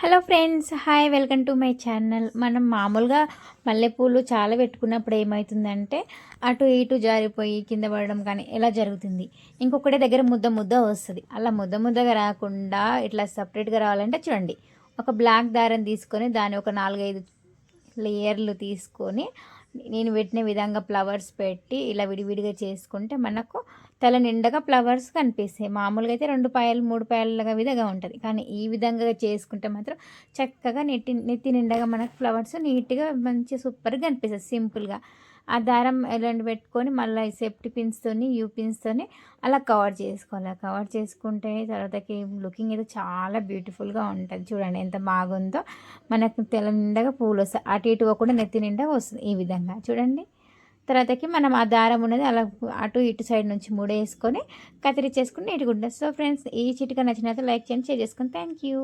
Hello friends hi welcome to my channel. మనం మామూలుగా మల్లెపూలు చాలా పెట్టుకున్నప్పుడు ఏమవుతుందంటే అటు ఇటు జారిపోయి కింద పడడం కానీ ఇలా జరుగుతుంది. ఇంకొకటి దగ్గర ముద్ద ముద్ద వస్తుంది. అలా ముద్ద ముద్దగా రాకుండా ఇట్లా సపరేట్గా రావాలంటే చూడండి ఒక బ్లాక్ దారం తీసుకొని దాని ఒక నాలుగైదు లేయర్లు తీసుకొని నేను పెట్టిన విధంగా ఫ్లవర్స్ పెట్టి ఇలా విడివిడిగా చేసుకుంటే మనకు తల నిండగా ఫ్లవర్స్ కనిపిస్తాయి. మామూలుగా అయితే రెండు పాయలు మూడు పాయలుగా విధంగా ఉంటుంది. కానీ ఈ విధంగా చేసుకుంటే మాత్రం చక్కగా నెట్టి నెత్తి నిండగా మనకు ఫ్లవర్స్ నీట్గా మంచి సూపర్గా కనిపిస్తుంది సింపుల్గా. ఆ దారం ఎలాంటి పెట్టుకొని మళ్ళీ సేఫ్టీ పిన్స్తోని యూ పిన్స్తోని అలా కవర్ చేసుకోవాలి. కవర్ చేసుకుంటే తర్వాతకి లుకింగ్ అయితే చాలా బ్యూటిఫుల్గా ఉంటుంది. చూడండి ఎంత బాగుందో. మనకు తెల నిండగా పూలు వస్తాయి. అటు ఇటు కూడా నెత్తి నిండా వస్తుంది ఈ విధంగా. చూడండి. తర్వాతకి మనం ఆ దారం ఉన్నది అలా అటు ఇటు సైడ్ నుంచి మూడేసుకొని కత్తిరించేసుకుని నీట్గా ఉంటుంది. సో ఫ్రెండ్స్ ఈ చిటిక నచ్చినట్టు లైక్ చేయండి షేర్ చేసుకుని. Thank you.